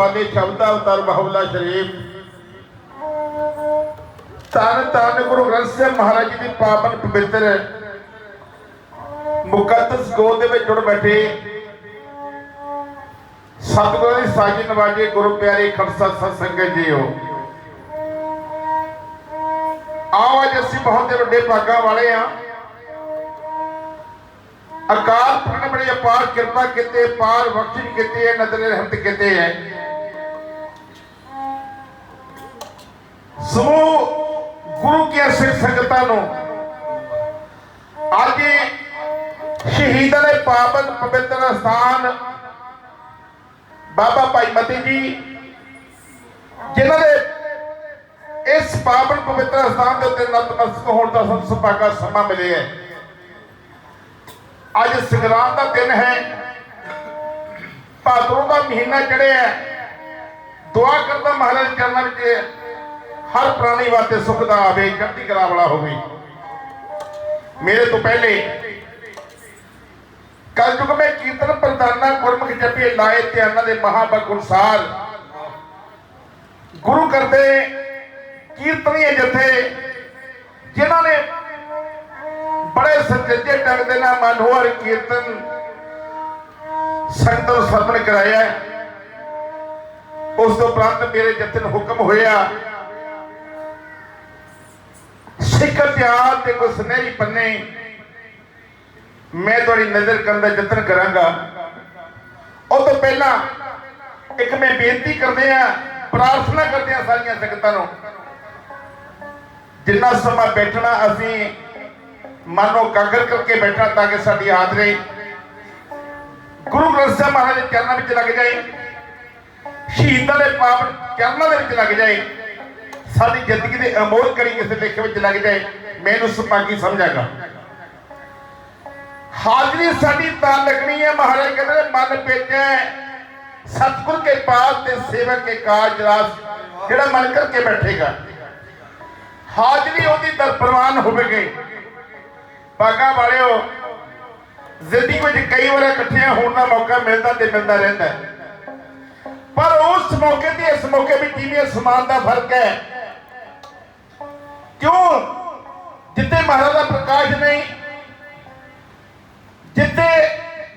ਵਾਲੇ ਸ਼ਬਦ ਅਵਤਾਰ ਬਾਹੁਲਾ ਸ਼ਰੀਫ। ਤਨ ਤਨ ਗੁਰੂ ਗ੍ਰੰਥ ਸਾਹਿਬ ਮਹਾਰਾਜ ਜੀ ਦੀ ਪਾਵਨ ਪਵਿੱਤਰ ਮੁਕੱਦਸ ਗੋਦ ਦੇ ਵਿੱਚ ਜੁੜ ਬੈਠੇ। ਸਤਿਗੁਰੂ ਦੀ ਸਾਜੀ ਨਵਾਜੇ ਗੁਰੂ ਪਿਆਰੇ ਖੜਸਾ ਸਤ ਸੰਗਤ ਜੀਓ। ਆਓ ਅੱਜ ਅਸੀਂ ਬਹੁਤ ਵੱਡੇ ਭਾਗਾਂ ਵਾਲੇ ਆ ਅਕਾਲ ਪੁਰਖ ਨੇ ਬੜੀ ਅਪਾਰ ਕਿਰਪਾ ਕੀਤੇ ਪਾਰ ਬਖਸ਼ਿਸ਼ ਕੀਤੀ ਹੈ ਨਦਰ ਰਹਿਮਤ ਕੀਤੇ ਹੈ। ਸਮੂਹ ਗੁਰੂ ਕੀ ਸਿੱਖ ਸੰਗਤਾਂ ਨੂੰ ਅੱਜ ਸ਼ਹੀਦਾਂ ਦੇ ਪਾਵਨ ਪਵਿੱਤਰ ਸਥਾਨ ਬਾਬਾ ਭਾਈ ਮਤੀ ਜੀ, ਜਿਨ੍ਹਾਂ ਦੇ ਇਸ ਪਾਵਨ ਪਵਿੱਤਰ ਸਥਾਨ ਦੇ ਉੱਤੇ ਨਤਮਸਤਕ ਹੋਣ ਦਾ ਸਭ ਸੁਭਾਗਾ ਸਮਾਂ ਮਿਲਿਆ ਹੈ। ਅੱਜ ਸੰਗਰਾਂਦ ਦਾ ਦਿਨ ਹੈ। ਭਾਦਰੋਂ ਦਾ ਮਹੀਨਾ ਚੜਿਆ ਦੁਆ ਕਰਦਾ ਮਹਾਰਾਜ ਦੇ ਚਰਨਾਂ ਵਿੱਚ ਹਰ ਪ੍ਰਾਣੀ ਵਾਸਤੇ ਸੁਖ ਦਾ ਆਵੇ ਚੜ੍ਹਦੀ ਕਲਾ ਵਾਲਾ ਹੋਵੇ। ਮੇਰੇ ਤੋਂ ਪਹਿਲੇ ਕੱਲ ਜੁਗ ਮੈਂ ਕੀਰਤਨ ਪ੍ਰਦਾਨਾ ਗੁਰਮੁਖ ਜਪੇ ਲਾਏ ਧਿਆਨਾਂ ਦੇ ਮਹਾਬਕ ਅਨੁਸਾਰ ਗੁਰੂ ਕਰਦੇ ਕੀਰਤਨੀਏ ਜਥੇ ਜਿਨ੍ਹਾਂ ਨੇ ਬੜੇ ਸੱਚੇ ਢੰਗ ਦੇ ਨਾਲ ਮਨੋਹਰ ਕੀਰਤਨ ਸੰਗਤ ਨੂੰ ਸਰਵਣ ਕਰਾਇਆ। ਉਸ ਤੋਂ ਉਪਰੰਤ ਮੇਰੇ ਜਥੇ ਨੂੰ ਹੁਕਮ ਹੋਇਆ ਸਿੱਖ ਇਤਿਹਾਸ ਦੇ ਕੋ ਸੁਨਹਿਰੀ ਪੰਨੇ ਮੈਂ ਤੁਹਾਡੀ ਨਜ਼ਰ ਕਰਨ ਦਾ ਯਤਨ ਕਰਾਂਗਾ। ਉਹ ਤੋਂ ਪਹਿਲਾਂ ਇੱਕ ਮੈਂ ਬੇਨਤੀ ਕਰਦੇ ਆ ਪ੍ਰਾਰਥਨਾ ਕਰਦੇ ਆ ਸਾਰੀਆਂ ਸੰਗਤਾਂ ਨੂੰ। ਜਿੰਨਾ ਸਮਾਂ ਬੈਠਣਾ ਅਸੀਂ ਮਨੋਂ ਕਾਗਰ ਕਰਕੇ ਬੈਠਣਾ ਤਾਂ ਕਿ ਸਾਡੀ ਹਾਜ਼ਰੀ ਗੁਰੂ ਗ੍ਰੰਥ ਸਾਹਿਬ ਮਹਾਰਾਜ ਦੇ ਚਰਨਾਂ ਵਿੱਚ ਲੱਗ ਜਾਏ। ਸ਼ਹੀਦਾਂ ਦੇ ਪਾਵਨ ਚਰਨਾਂ ਦੇ ਵਿੱਚ ਲੱਗ ਜਾਏ। ਸਾਡੀ ਜ਼ਿੰਦਗੀ ਦੇ ਅਮੋਲ ਕੜੀ ਕਿਸੇ ਲੇਖੇ ਵਿੱਚ ਲੱਗ ਜਾਏ ਮੈਂ ਇਹਨੂੰ ਸੁਭਾਗੀ ਸਮਝਾਂਗਾ ਹਾਜ਼ਰੀ ਸਾਡੀ ਤਾਂ ਲੱਗਣੀ ਹੈ, ਮਹਾਰਾਜ ਕਹਿੰਦੇ ਮਨ ਭੇਜੈ ਸਤਿਗੁਰ ਕੇ ਪਾਸ ਤੇ ਸੇਵਕ ਕੇ ਕਾਜ ਰਾਸ, ਜਿਹੜਾ ਮਨ ਕਰਕੇ ਬੈਠੇਗਾ। ਹਾਜ਼ਰੀ ਉਹਦੀ ਦਰਪ੍ਰਵਾਨ ਹੋਵੇਗੀ। ਬਾਗਾ ਵਾਲਿਓ, ਜ਼ਿੰਦਗੀ ਵਿੱਚ ਕਈ ਵਾਰ ਇਕੱਠਿਆਂ ਹੋਣ ਦਾ ਮੌਕਾ ਮਿਲਦਾ ਤੇ ਮਿਲਦਾ ਰਹਿੰਦਾ ਪਰ ਉਸ ਮੌਕੇ ਤੇ, ਇਸ ਮੌਕੇ ਵਿੱਚ ਜਿਵੇਂ ਸਮਾਨ ਦਾ ਫ਼ਰਕ ਹੈ? ਕਿਉਂ? ਜਿੱਤੇ ਮਹਾਰਾਜਾ ਪ੍ਰਕਾਸ਼ ਨਹੀਂ ਜਿੱਤੇ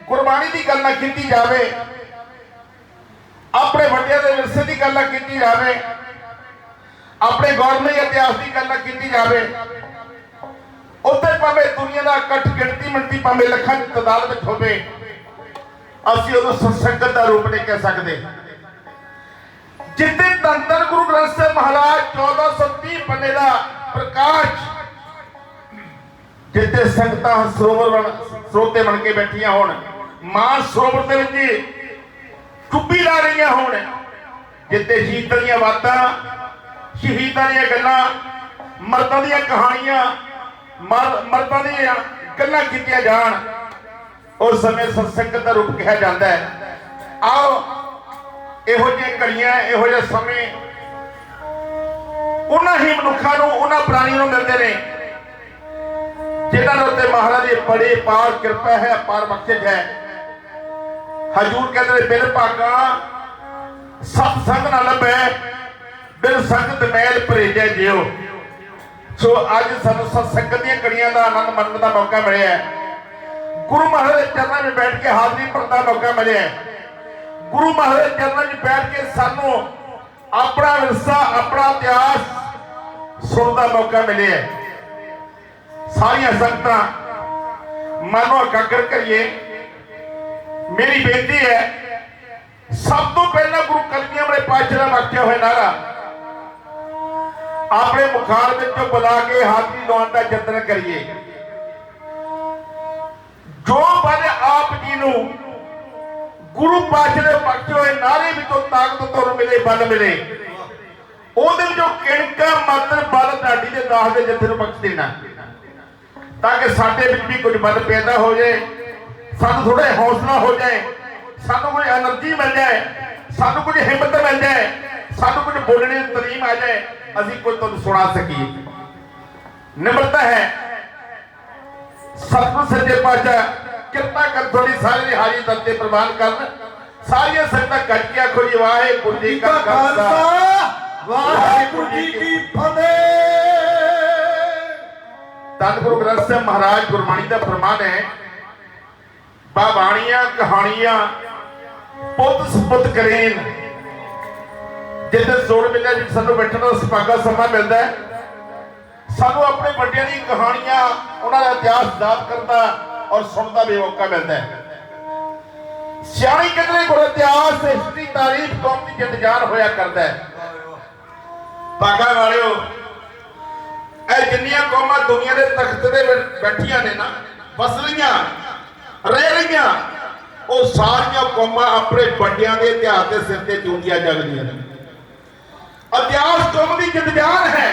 ਗੁਰਬਾਣੀ ਦੀ ਗੱਲ ਨਾ ਕੀਤੀ ਜਾਵੇ, ਆਪਣੇ ਵੱਡਿਆਂ ਦੇ ਵਿਰਸੇ ਦੀ ਗੱਲ ਨਾ ਕੀਤੀ ਜਾਵੇ, ਆਪਣੇ ਗੌਰਮਈ ਇਤਿਹਾਸ ਦੀ ਗੱਲ ਨਾ ਕੀਤੀ ਜਾਵੇ, ਉੱਥੇ ਭਾਵੇਂ ਦੁਨੀਆ ਦਾ ਇਕੱਠ ਗਿਣਤੀ ਮਿੰਟੀ ਭਾਵੇਂ ਲੱਖਾਂ ਦੀ ਤਾਦਾਦ ਵਿੱਚ ਹੋਵੇ, ਅਸੀਂ ਉਹਨੂੰ ਸੰਸੰਗਤ ਦਾ ਰੂਪ ਨਹੀਂ ਕਹਿ ਸਕਦੇ। ਜਿੱਤੇ ਧੰਨ ਧੰਨ ਗੁਰੂ ਗ੍ਰੰਥ ਸਾਹਿਬ ਮਹਾਰਾਜ 1430 ਪੰਨੇ ਦਾ ਪ੍ਰਕਾਸ਼ ਜਿੱਤੇ ਸੰਗਤਾਂ ਸਰੋਵਰ ਬਣ ਸਰੋਤੇ ਬਣ ਕੇ ਬੈਠੀਆਂ ਹੋਣ, ਮਾਂ ਸਰੋਵਰ ਦੇ ਵਿੱਚ ਚੁੱਪੀ ਲਾ ਰਹੀਆਂ ਹੋਣ ਜਿੱਤੇ ਸ਼ਹੀਦਾਂ ਦੀਆਂ ਬਾਤਾਂ ਸ਼ਹੀਦਾਂ ਦੀਆਂ ਗੱਲਾਂ, ਮਰਦਾਂ ਦੀਆਂ ਕਹਾਣੀਆਂ, ਮਰ- ਮਰਦਾਂ ਦੀਆਂ ਗੱਲਾਂ ਕੀਤੀਆਂ ਜਾਣ, ਉਸ ਸਮੇਂ ਸਤਸੰਗਤ ਦਾ ਰੂਪ ਕਿਹਾ ਜਾਂਦਾ ਹੈ। ਆਓ ਇਹੋ ਜਿਹੇ ਘੜੀਆਂ, ਇਹੋ ਜਿਹੇ ਸਮੇਂ। ਉਹਨਾਂ ਹੀ ਮਨੁੱਖਾਂ ਨੂੰ, ਉਹਨਾਂ ਪ੍ਰਾਣੀਆਂ ਨੂੰ ਮਿਲਦੇ ਨੇ। ਜਿਨ੍ਹਾਂ ਦੇ ਉੱਤੇ ਮਹਾਰਾਜ ਦੀ ਬੜੀ ਪਾਰ ਕਿਰਪਾ ਹੈ, ਪਾਰ ਬਖਸ਼ਿਸ਼ ਹੈ। ਹਜੂਰ ਕਹਿੰਦੇ ਨੇ, ਬਿਨ ਭਾਗਾ ਸਤ ਸੰਗ ਨਾ ਲੱਭੈ, ਬਿਨ ਸੰਗਤ ਮੈਲ ਭਰੇਜੈ ਜਿਉ। ਸੋ ਅੱਜ ਸਾਨੂੰ ਸਤ ਸੰਗਤ ਦੀਆਂ ਕੜੀਆਂ ਦਾ ਆਨੰਦ ਮਾਣਨ ਦਾ ਮੌਕਾ ਮਿਲਿਆ ਗੁਰੂ ਮਹਾਰਾਜ ਦੇ ਚਰਨਾਂ ਵਿੱਚ ਬੈਠ ਕੇ ਹਾਜ਼ਰੀ ਭਰਨ ਦਾ ਮੌਕਾ ਮਿਲਿਆ ਗੁਰੂ ਮਹਾਰਾਜ ਚਰਨਾਂ 'ਚ ਬੈਠ ਕੇ ਸਾਨੂੰ ਆਪਣਾ ਵਿਰਸਾ, ਆਪਣਾ ਇਤਿਹਾਸ ਸੁਣਨ ਦਾ ਮੌਕਾ ਮਿਲਿਆ ਸਾਰੀਆਂ ਸੰਗਤਾਂ, ਮਨੋਂ ਇਕਾਗਰ ਕਰੀਏ, ਮੇਰੀ ਬੇਨਤੀ ਹੈ, ਸਭ ਤੋਂ ਪਹਿਲਾਂ ਗੁਰੂ ਕਲਗੀਆਂ ਵਾਲੇ ਪਾਤਸ਼ਾਹ ਦਾ ਵਾਕਿਆ ਹੋਇਆ ਨਾਰਾ, ਆਪਣੇ ਮੁਖਾਰ ਵਿੱਚੋਂ ਬੁਲਾ ਕੇ ਹਾਜ਼ਰੀ ਲਾਉਣ ਦਾ ਯਤਨ ਕਰੀਏ। ਜੋ ਬਲ ਆਪ ਜੀ ਨੂੰ ਗੁਰੂ ਪਾਤਸ਼ਾਹ ਦੇ ਭਗਤ ਹੋਏ, ਨਾਰੇ ਵਿੱਚੋਂ ਤਾਕਤ ਤੁਹਾਨੂੰ ਮਿਲੇ, ਬਲ ਮਿਲੇ। ਉਹਦੇ ਵਿੱਚੋਂ ਕਿਣਕਾ ਮਾਤਰ ਬਲ ਢਾਡੀ ਦੇ ਦਾਸ ਦੇ ਜੱਥੇ ਨੂੰ ਬਖਸ਼ ਦੇਣਾ। ਤਾਂ ਕਿ ਸਾਡੇ ਵਿੱਚ ਵੀ ਕੁਝ ਬਲ ਪੈਦਾ ਹੋ ਜਾਏ, ਸਾਨੂੰ ਥੋੜਾ ਹੌਸਲਾ ਹੋ ਜਾਏ, ਸਾਨੂੰ ਕੋਈ એનર્ਜੀ ਮਿਲ ਜਾਏ, ਸਾਨੂੰ ਕੁਝ ਹਿੰਮਤ ਮਿਲ ਜਾਏ, ਸਾਨੂੰ ਕੁਝ ਬੋਲਣੇ ਦੀ ਤਰੀਮ ਆ ਜਾਏ, ਅਸੀਂ ਕੋਈ ਤੁਹਾਨੂੰ ਸੁਣਾ ਸਕੀਏ। ਨਿਮਰਤਾ ਹੈ। ਸਤਿਗੁਰ ਸੱਚੇ ਪਾਤਸ਼ਾਹ ਕਿਰਪਾ ਕਰ ਥੋੜੀ ਸਾਰੇ ਦੀ ਹਾਜ਼ਰੀ ਦਰ ਤੇ ਪ੍ਰਵਾਨ ਕਰਨ। ਸਾਰੀਆਂ ਸੰਗਤਾਂ ਕੱਟ ਕੇ ਆਖੋ ਜੀ ਵਾਹਿਗੁਰੂ ਜੀ ਕਾ ਖਾਲਸਾ। ਵਾਹਿਗੁਰੂ ਜੀ ਕੀ ਫਤਿਹ। ਧੰਨ ਗੁਰੂ ਗ੍ਰੰਥ ਸਾਹਿਬ ਮਹਾਰਾਜ ਗੁਰਬਾਣੀ ਦਾ ਫਰਮਾਨ ਹੈ। ਬਾਬਾਣੀਆਂ ਕਹਾਣੀਆਂ ਪੁੱਤ ਸੁਪੁੱਤ ਕਰੇਨ। ਜਿੱਥੇ ਜ਼ੋਰ ਮਿਲਿਆ ਜੀ ਸਾਨੂੰ ਬੈਠਣ ਦਾ ਸੁਭਾਗਾ ਸਮਾਂ ਮਿਲਦਾ ਹੈ। ਸਾਨੂੰ ਆਪਣੇ ਵੱਡਿਆਂ ਦੀ ਕਹਾਣੀਆਂ ਉਹਨਾਂ ਦਾ ਇਤਿਹਾਸ ਯਾਦ ਕਰਨ ਦਾ ਔਰ ਸੁਣਨ ਵੀ ਮੌਕਾ ਮਿਲਦਾ ਹੈ। ਸਿਆਣੀ ਕਹਿੰਦੇ ਗੁਰ ਇਤਿਹਾਸ ਇਸ ਦੀ ਤਾਰੀਫ ਕੌਮ ਦੀ ਜਿੰਦ ਹੋਇਆ ਕਰਦਾ ਹੈ। ਭਾਗਾ ਵਾਲਿਓ, ਇਹ ਜਿੰਨੀਆਂ ਕੌਮਾਂ ਦੁਨੀਆ ਦੇ ਤਖਤ ਦੇ ਬੈਠੀਆਂ ਨੇ ਨਾ, ਵਸ ਰਹੀਆਂ, ਰਹਿ ਰਹੀਆਂ, ਉਹ ਸਾਰੀਆਂ ਕੌਮਾਂ ਆਪਣੇ ਵੱਡਿਆਂ ਦੇ ਇਤਿਹਾਸ ਦੇ ਸਿਰ ਤੇ ਜਿਉਂਦੀਆਂ ਜਗਦੀਆਂ ਨੇ। ਇਤਿਹਾਸ ਕੌਮ ਦੀ ਜਿੰਦਜਾਨ ਹੈ।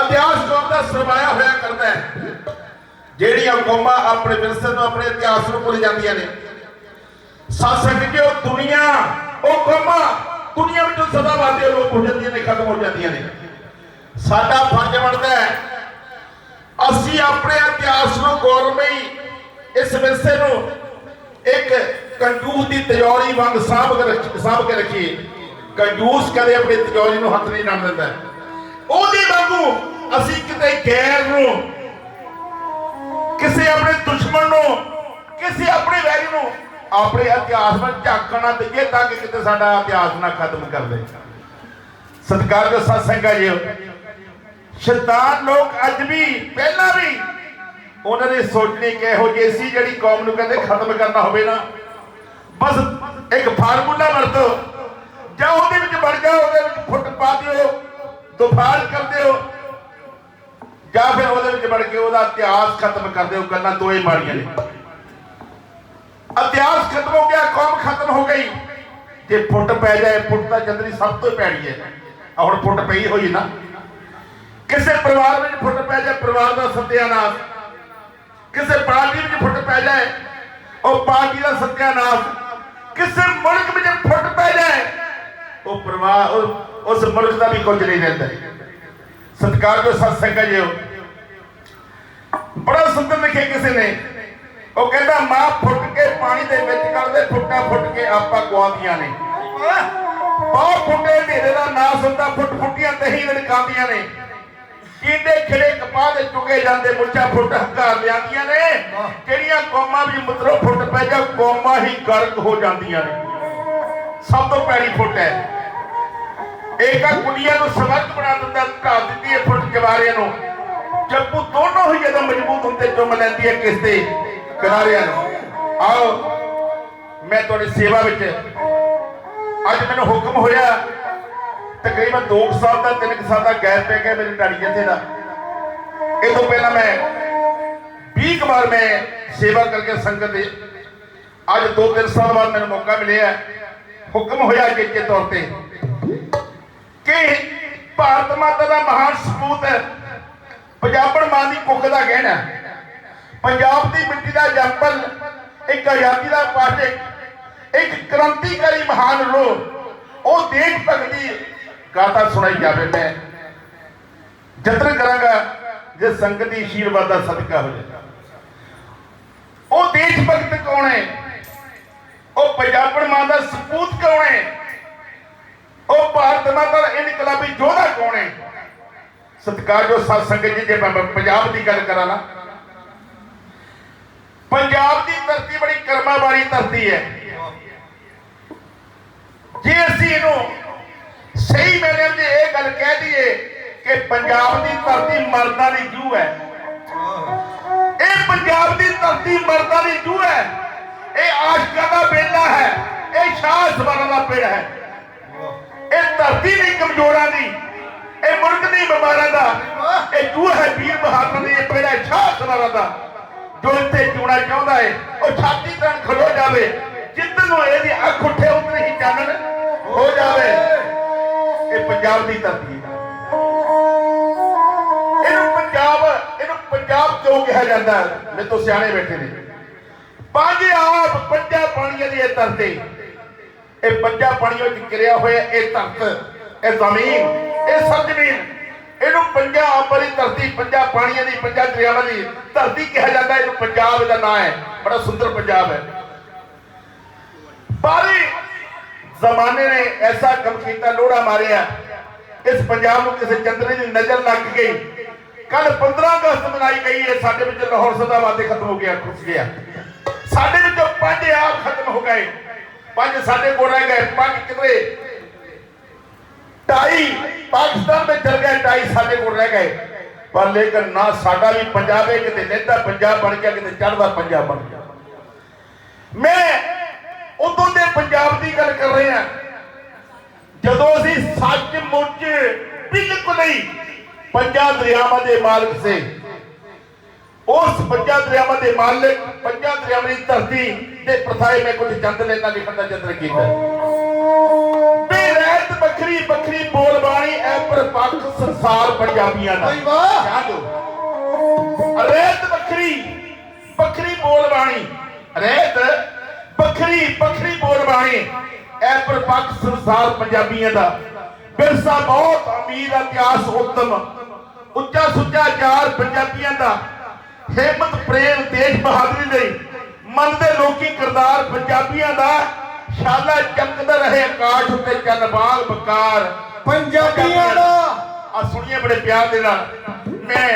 ਇਤਿਹਾਸ ਕੌਮ ਦਾ ਸਰਮਾਇਆ ਹੋਇਆ ਕਰਦਾ ਹੈ। ਜਿਹੜੀਆਂ ਕੌਮਾਂ ਆਪਣੇ ਵਿਰਸੇ ਨੂੰ, ਆਪਣੇ ਇਤਿਹਾਸ ਨੂੰ ਭੁੱਲ ਜਾਂਦੀਆਂ ਨੇ। ਸਾਸਕ ਕਿ ਉਹ ਦੁਨੀਆ, ਉਹ ਕੌਮਾਂ, ਦੁਨੀਆ ਵਿੱਚੋਂ ਸਦਾ ਵਾਸਤੇ ਲੋਕ ਹੋ ਜਾਂਦੀਆਂ ਨੇ, ਖਤਮ ਹੋ ਜਾਂਦੀਆਂ ਨੇ। ਸਾਡਾ ਫਰਜ਼ ਬਣਦਾ ਹੈ, ਅਸੀਂ ਆਪਣੇ ਇਤਿਹਾਸ ਨੂੰ ਗੌਰਵਮਈ ਇਸ ਵਿਰਸੇ ਨੂੰ ਇੱਕ ਕੰਜੂਸ ਦੀ ਤਿਜੋਰੀ ਵਾਂਗ ਸਾਂਭ ਕੇ ਰੱਖ- ਸਾਂਭ ਕੇ ਰੱਖੀਏ। ਕੰਜੂਸ ਕਦੇ ਆਪਣੀ ਤਿਜੋਰੀ ਨੂੰ ਹੱਥ ਨਹੀਂ ਲਾਉਣ ਦਿੰਦਾ। ਉਹਦੇ ਵਾਂਗੂ ਅਸੀਂ ਕਿਤੇ ਗੈਰ ਨੂੰ ਕਿਸੇ ਆਪਣੇ ਦੁਸ਼ਮਣ ਨੂੰ, ਕਿਸੇ ਆਪਣੇ ਵੈਰੀ ਨੂੰ ਆਪਣੇ ਇਤਿਹਾਸ ਵਿੱਚ ਝਾਕਣ ਦਈਏ ਤਾਂ ਕਿ ਕਿਤੇ ਸਾਡਾ ਇਤਿਹਾਸ ਨਾ ਖਤਮ ਕਰ ਦੇ ਸਤਿਕਾਰ ਜੋ ਸਤਸੰਗਾ ਜੀ। ਸ਼ੈਤਾਨ ਲੋਕ ਅੱਜ ਵੀ, ਪਹਿਲਾਂ ਵੀ ਉਹਨਾਂ ਨੇ ਸੋਚਣੀ ਕਿਹੋ ਜਿਹੀ ਸੀ ਜਿਹੜੀ ਕੌਮ ਨੂੰ ਕਹਿੰਦੇ ਖਤਮ ਕਰਨਾ ਹੋਵੇ ਨਾ। ਬਸ ਇੱਕ ਫਾਰਮੂਲਾ ਵਰਤੋ। ਜਾਂ ਉਹਦੇ ਵਿੱਚ ਵੜ ਜਾਓ, ਉਹਦੇ ਵਿੱਚ ਫੁੱਟ ਪਾ ਦਿਓ ਦੁਫਾੜ ਕਰ ਦਿਓ ਜਾਂ ਫਿਰ ਉਹਦੇ ਵਿੱਚ ਵੜ ਕੇ ਉਹਦਾ ਇਤਿਹਾਸ ਖਤਮ ਕਰਦੇ ਦਿਓ, ਗੱਲਾਂ ਦੋਏ ਮਾਰੀਆਂ ਨੇ। ਇਤਿਹਾਸ ਖਤਮ ਹੋ ਗਿਆ, ਕੌਮ ਖਤਮ ਹੋ ਗਈ। ਜੇ ਫੁੱਟ ਪੈ ਜਾਏ, ਫੁੱਟ ਤਾਂ ਚੰਦਰੀ ਸਭ ਤੋਂ ਪੈੜੀ ਹੈ। ਹੁਣ ਫੁੱਟ ਪਈ ਹੋਈ ਨਾ। ਕਿਸੇ ਪਰਿਵਾਰ ਵਿੱਚ ਫੁੱਟ ਪੈ ਜਾਏ, ਪਰਿਵਾਰ ਦਾ ਸਤਿਆਨਾਸ਼। ਕਿਸੇ ਪਾਰਟੀ ਵਿੱਚ ਫੁੱਟ ਪੈ ਜਾਏ, ਉਹ ਪਾਰਟੀ ਦਾ ਸਤਿਆਨਾਸ਼। ਕਿਸੇ ਮੁਲਕ ਵਿੱਚ ਫੁੱਟ ਪੈ ਜਾਏ, ਉਹ ਪਰਿਵਾਰ ਉਸ ਮੁਲਕ ਦਾ ਵੀ ਕੁਝ ਨਹੀਂ ਰਹਿੰਦਾ। ਸਤਿਕਾਰ ਜੋ ਸਤਸੰਗ ਹੈ ਬੜਾ ਸੁੰਦਰ ਲਿਖਿਆ ਕਿਸੇ ਨੇ। ਉਹ ਕਹਿੰਦਾ, ਮਾਂ, ਫੁੱਟ ਕੇ ਪਾਣੀ ਦੇ ਵਿੱਚ ਕਰਦੇ ਫੁੱਟਾ ਫੁੱਟ ਕੇ ਆਪਾਂ ਗਵਾਉਂਦੀਆਂ ਨੇ। ਬਹੁਤ ਫੁੱਟੇ ਢੇਰੇ ਦਾ ਨਾਸ ਹੁੰਦਾ ਫੁੱਟ ਫੁੱਟੀਆਂ ਤਹੀਂ ਲੜਕਾਉਂਦੀਆਂ ਨੇ। ਕੀਡੇ ਖਿੜੇ ਕਪਾਹ ਦੇ ਚੁਗੇ ਜਾਂਦੇ ਮੁੱਛਾਂ ਫੁੱਟ ਹੰਕਾਰ ਲਿਆਂਦੀਆਂ ਨੇ। ਜਿਹੜੀਆਂ ਕੌਮਾਂ ਵੀ ਮਤਲਬ ਫੁੱਟ ਪੈ ਜਾ ਕੌਮਾਂ ਹੀ ਗਰਕ ਹੋ ਜਾਂਦੀਆਂ ਨੇ। ਸਭ ਤੋਂ ਪੈੜੀ ਫੁੱਟ ਹੈ। ਏਕਾ ਕੁੜੀਆਂ ਨੂੰ ਸਵਰਗ ਬਣਾ ਦਿੰਦਾ ਢਾ ਦਿੰਦੀ ਹੈ ਫੁੱਟ ਜਵਾਰਿਆਂ ਨੂੰ। ਜੱਪੂ ਦੋਨੋਂ ਹੀ ਜਦੋਂ ਮਜ਼ਬੂਤ ਹੁੰਦੇ, ਚੁੰਮ ਲੈਂਦੀ ਹੈ ਕਿਸ ਦੇ? ਕਿਨਾਰਿਆਂ ਨੂੰ। ਆਓ, ਮੈਂ ਤੁਹਾਡੀ ਸੇਵਾ ਵਿੱਚ ਅੱਜ ਮੈਨੂੰ ਹੁਕਮ ਹੋਇਆ, ਤਕਰੀਬਨ 2 ਸਾਲ ਦਾ 3 ਸਾਲ ਦਾ ਗੈਰ ਪੈ ਗਿਆ ਮੇਰੀ ਢਾੜੀ ਜਥੇ ਦਾ। ਇਹ ਤੋਂ ਪਹਿਲਾਂ ਮੈਂ 20 ਕੁ ਵਾਰ ਮੈਂ ਸੇਵਾ ਕਰਕੇ ਸੰਗਤ ਦੇ ਅੱਜ 2-3 ਸਾਲ ਬਾਅਦ ਮੈਨੂੰ ਮੌਕਾ ਮਿਲਿਆ। ਹੁਕਮ ਹੋਇਆ ਕਿ ਤੌਰ ਤੇ ਕਿ ਭਾਰਤ ਮਾਤਾ ਦਾ ਮਹਾਨ ਸਪੂਤ ਹੈ। ਪੰਜਾਬਣ ਮਾਂ ਦੀ ਕੁੱਖ ਦਾ ਗਹਿਣਾ ਪੰਜਾਬ ਦੀ ਮਿੱਟੀ ਦਾ ਜੰਪਲ ਇੱਕ ਆਜ਼ਾਦੀ ਦਾ ਪਾਠਕ, ਇੱਕ ਕ੍ਰਾਂਤੀਕਾਰੀ ਮਹਾਨ ਰੂਹ ਉਹ ਦੇਸ਼ ਭਗਤੀ ਗਾਥਾ ਸੁਣਾਈ ਜਾਵੇ ਮੈਂ। ਯਤਨ ਕਰਾਂਗਾ ਜੇ ਸੰਗਤ ਦੀ ਆਸ਼ੀਰਵਾਦ ਦਾ ਸਦਕਾ ਹੋ ਜਾਏ ਉਹ ਦੇਸ਼ ਭਗਤ ਕੌਣ ਹੈ? ਉਹ ਪੰਜਾਬਣ ਮਾਂ ਦਾ ਸਪੂਤ ਕੌਣ ਹੈ? ਉਹ ਭਾਰਤ ਮਾਤਾ ਦਾ ਇਨਕਲਾਬੀ ਯੋਧਾ ਕੌਣ ਹੈ? ਸਤਿਕਾਰ ਜੋ ਸਤ ਸੰਗਤ ਜੀ, ਜੇ ਮੈਂ ਪੰਜਾਬ ਦੀ ਗੱਲ ਕਰਾਂ ਨਾ। ਪੰਜਾਬ ਦੀ ਧਰਤੀ ਬੜੀ ਕਰਮਾਂ ਵਾਲੀ ਧਰਤੀ ਹੈ। ਜੇ ਅਸੀਂ ਇਹਨੂੰ ਸਹੀ ਮੈਨੇ ਵਿੱਚ ਇਹ ਗੱਲ ਕਹਿ ਦਈਏ ਕਿ ਪੰਜਾਬ ਦੀ ਧਰਤੀ ਮਰਦਾਂ ਦੀ ਜੂ ਹੈ। ਇਹ ਪੰਜਾਬ ਦੀ ਧਰਤੀ ਮਰਦਾਂ ਦੀ ਜੂ ਹੈ। ਇਹ ਆਸ਼ਕਾਂ ਦਾ ਬੇਲਾ ਹੈ। ਇਹ ਸ਼ਾਹ ਸਵਾਰਾਂ ਦਾ ਪਿੜ ਹੈ। ਇਹ ਧਰਤੀ ਨਹੀਂ ਕਮਜ਼ੋਰਾਂ ਦੀ, ਇਹ ਮੁਲਕ ਨਹੀਂ ਬਿਮਾਰਾਂ ਦਾ, ਇਹ ਜੂ ਹੈ ਵੀਰ ਬਹਾਦਰ ਦੀ, ਇਹ ਸ਼ਾਹ ਸਵਾਰਾਂ ਦਾ। ਜੋ ਇੱਥੇ ਜੂਣਾ ਚਾਹੁੰਦਾ ਹੈ, ਉਹ ਛਾਤੀ ਤਣ ਖਲੋ ਜਾਵੇ। ਜਿੱਦਨ ਨੂੰ ਇਹਦੀ ਅੱਖ ਉੱਠੇ ਉਧਰ ਹੀ ਚਾਨਣ ਹੋ ਜਾਵੇ। ਇਹ ਪੰਜਾਬ ਦੀ ਧਰਤੀ ਹੈ। ਇਹਨੂੰ ਪੰਜਾਬ ਇਹਨੂੰ ਪੰਜਾਬ ਕਿਉਂ ਕਿਹਾ ਜਾਂਦਾ ਹੈ? ਮੇਰੇ ਤੋਂ ਸਿਆਣੇ ਬੈਠੇ ਨੇ। ਪੰਜ ਆਪ ਪੰਜਾਂ ਪਾਣੀਆਂ ਦੀ ਇਹ ਧਰਤੀ। ਇਹ ਪੰਜਾ ਪਾਣੀਆਂ ਵਿੱਚ ਕਿਰਿਆ ਹੋਇਆ, ਇਹ ਧਰਤ, ਇਹ ਜ਼ਮੀਨ, ਇਹ ਸਰਜ਼ਮੀਨ ਇਹਨੂੰ ਪੰਜਾਂ ਵਾਲੀ ਧਰਤੀ ਪੰਜਾਂ ਪਾਣੀਆਂ ਦੀ ਪੰਜਾਂ ਦਰਿਆਵਾਂ ਦੀ ਧਰਤੀ ਕਿਹਾ ਜਾਂਦਾ, ਇਹਨੂੰ ਪੰਜਾਬ ਦਾ ਨਾਂ ਹੈ, ਬੜਾ ਸੁੰਦਰ ਪੰਜਾਬ ਹੈ। ਬਾਰੀ ਜ਼ਮਾਨੇ ਨੇ ਐਸਾ ਕੰਮ ਕੀਤਾ, ਲੋੜਾ ਮਾਰਿਆ, ਇਸ ਪੰਜਾਬ ਨੂੰ ਕਿਸੇ ਚੰਦਰੇ ਦੀ ਨਜ਼ਰ ਲੱਗ ਗਈ। ਕੱਲ 15 ਅਗਸਤ ਮਨਾਈ ਗਈ ਹੈ ਸਾਡੇ ਵਿੱਚ ਲਾਹੌਰ ਸਦਾ ਸਦਾਵਾਦੇ ਖਤਮ ਹੋ ਗਿਆ, ਖੁੱਸ ਗਿਆ। ਸਾਡੇ ਵਿੱਚੋਂ ਪੰਜ ਆਪ ਖਤਮ ਹੋ ਗਏ। ਪੰਜ ਸਾਡੇ ਕੋਲ ਰਹਿ ਗਏ, ਪੰਜ ਕਿਧਰੇ? ਢਾਈ, ਪਾਕਿਸਤਾਨ ਵਿੱਚ ਚਲ ਗਏ, ਢਾਈ ਸਾਡੇ ਕੋਲ ਰਹਿ ਗਏ। ਪਰ ਲੇਕਿਨ ਨਾ ਸਾਡਾ ਵੀ ਪੰਜਾਬ ਹੈ, ਕਿਤੇ ਲੈਂਦਾ ਪੰਜਾਬ ਬਣ ਗਿਆ, ਕਿਤੇ ਚੜ੍ਹਦਾ ਪੰਜਾਬ ਬਣ ਗਿਆ। ਮੈਂ ਉਦੋਂ ਦੇ ਪੰਜਾਬ ਦੀ ਗੱਲ ਕਰ ਰਿਹਾ ਜਦੋਂ ਅਸੀਂ ਸੱਚ ਮੁੱਚ ਬਿਲਕੁਲ ਹੀ ਪੰਜਾਂ ਦਰਿਆਵਾਂ ਦੇ ਮਾਲਕ ਸੀ। ਉਸ ਪੰਜਾਂ ਦਰਿਆਵਾਂ ਦੇ ਮਾਲਕ ਪੰਜਾਂ ਦਰਿਆਵਾਂ ਦੀ ਧਰਤੀ ਦੇ ਪ੍ਰਥਾਏ ਮੈਂ ਕੁਝ ਚੰਦ ਲੈਣਾ ਲਿਖਣ ਦਾ ਯਤਨ ਕੀਤਾ। ਬੇਰੈਤ ਬੱਕਰੀ ਬੱਕਰੀ ਬੋਲ ਬਾਣੀ ਐ ਪਰਪੱਕ ਸੰਸਾਰ ਪੰਜਾਬੀਆਂ ਦਾ। ਵਾਹ ਰੇਤ ਬੱਕਰੀ ਬੱਕਰੀ ਬੋਲ ਬਾਣੀ। ਰੇਤ ਬੱਕਰੀ ਬੱਕਰੀ ਬੋਲ ਬਾਣੀ। ਐ ਪਰਪੱਕ ਸੰਸਾਰ ਪੰਜਾਬੀਆਂ ਦਾ। ਵਿਰਸਾ ਬਹੁਤ ਅਮੀਰ ਇਤਿਹਾਸ ਉਤਮ। ਉੱਚਾ ਸੁੱਚਾ ਚਾਰ ਪੰਜਾਬੀਆਂ ਦਾ। ਹਿੰਮਤ ਪ੍ਰੇਮ ਦੇਸ਼ ਬਹਾਦਰੀ ਲਈ ਮਨ ਦੇ ਲੋਕੀ ਕਿਰਦਾਰ ਪੰਜਾਬੀਆਂ ਦਾ ਸ਼ਾਲਾ ਚਮਕਦਾ ਰਹੇ ਆਕਾਸ਼ ਉੱਤੇ ਚੰਨ ਬਾਗ ਬਕਾਰ। ਪੰਜਾਬੀਆਂ ਦਾ ਆ ਸੁਣੀਏ ਬੜੇ ਪਿਆਰ ਦੇ ਨਾਲ। ਮੈਂ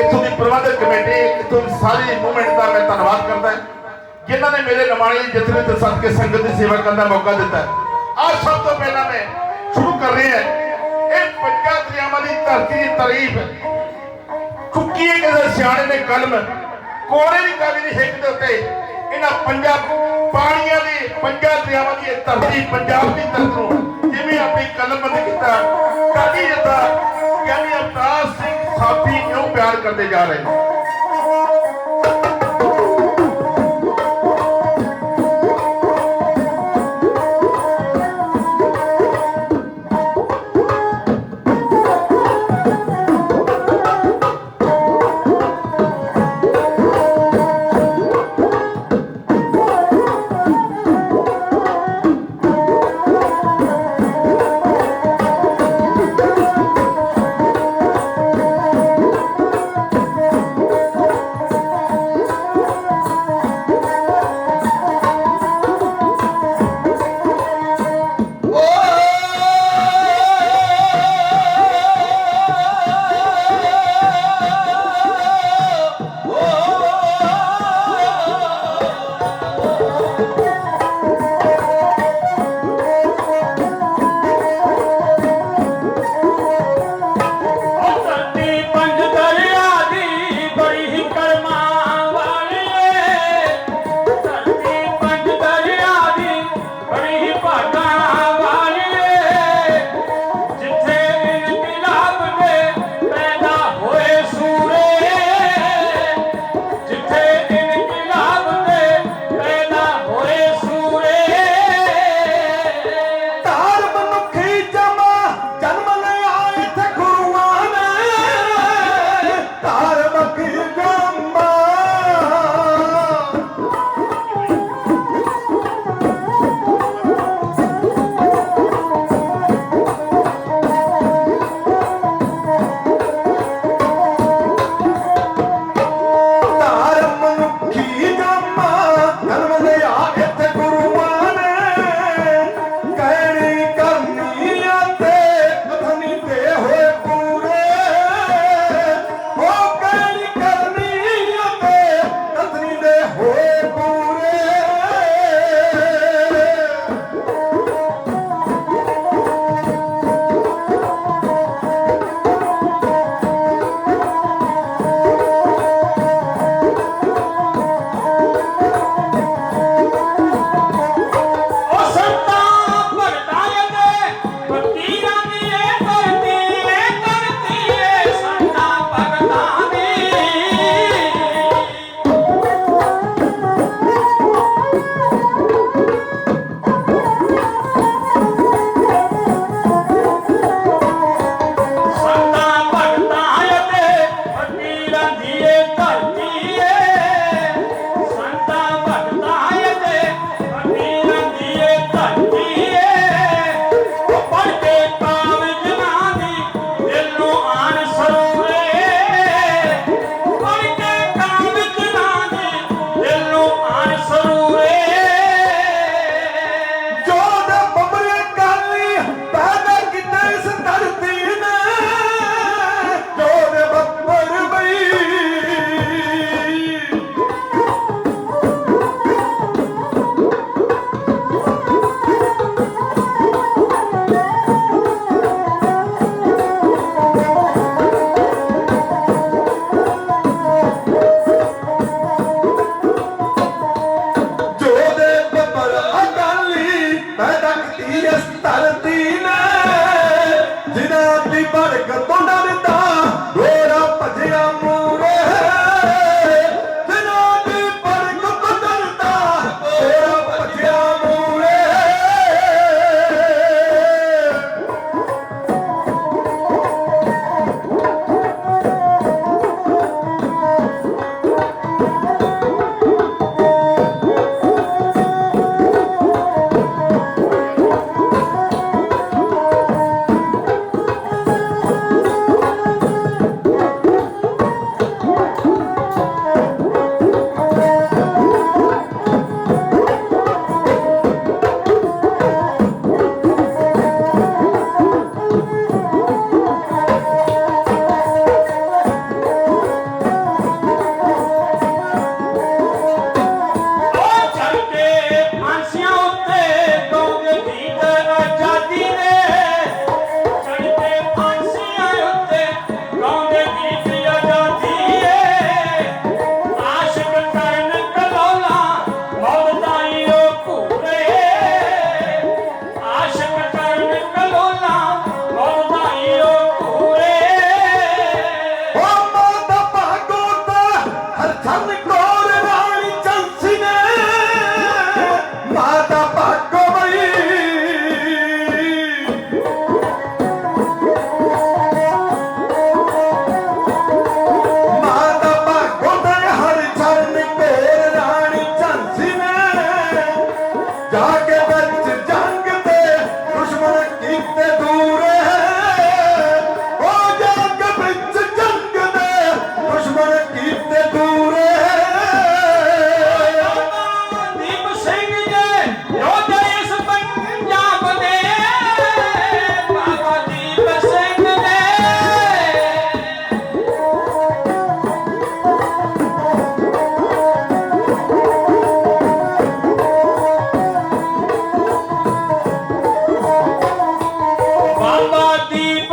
ਇੱਥੋਂ ਦੀ ਪ੍ਰਬੰਧਕ ਕਮੇਟੀ ਇੱਥੋਂ ਸਾਰੀ ਮੂਵਮੈਂਟ ਦਾ ਮੈਂ ਧੰਨਵਾਦ ਕਰਦਾ। ਜਿਨ੍ਹਾਂ ਨੇ ਮੇਰੇ ਨਮਾਣੇ ਜਥੇਬੇ ਤੇ ਸਦਕੇ ਸੰਗਤ ਦੀ ਸੇਵਾ ਕਰਨ ਦਾ ਮੌਕਾ ਦਿੱਤਾ। ਆ ਸਭ ਤੋਂ ਪਹਿਲਾਂ ਮੈਂ ਸ਼ੁਰੂ ਕਰ ਰਿਹਾ ਇਹ ਪੰਜਾਂ ਦਰਿਆਵਾਂ ਦੀ ਧਰਤੀ ਦੀ ਤਾਰੀਫ ਚੁੱਕੀ ਹੈ ਸਿਆਣੇ ਨੇ ਕਲਮ ਕੋਰੇ ਦੀ ਕਾਲੀ ਦੀ ਹਿੱਕ ਦੇ ਉੱਤੇ ਇਹਨਾਂ ਪੰਜਾਂ ਪਾਣੀਆਂ ਦੀ, ਪੰਜਾਂ ਦਰਿਆਵਾਂ ਦੀ ਧਰਤੀ, ਪੰਜਾਬ ਦੀ ਧਰਤੀ ਨੂੰ ਜਿਵੇਂ ਆਪਣੀ ਕਲਮ ਬੰਦ ਕੀਤਾ, ਕਾਲੀ ਜੱਦਾ ਗਿਆਨੀ ਅਵਤਾਰ ਸਿੰਘ ਸਾਥੀ ਕਿਉਂ ਪਿਆਰ ਕਰਦੇ ਜਾ ਰਹੇ ਨੇ?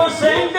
same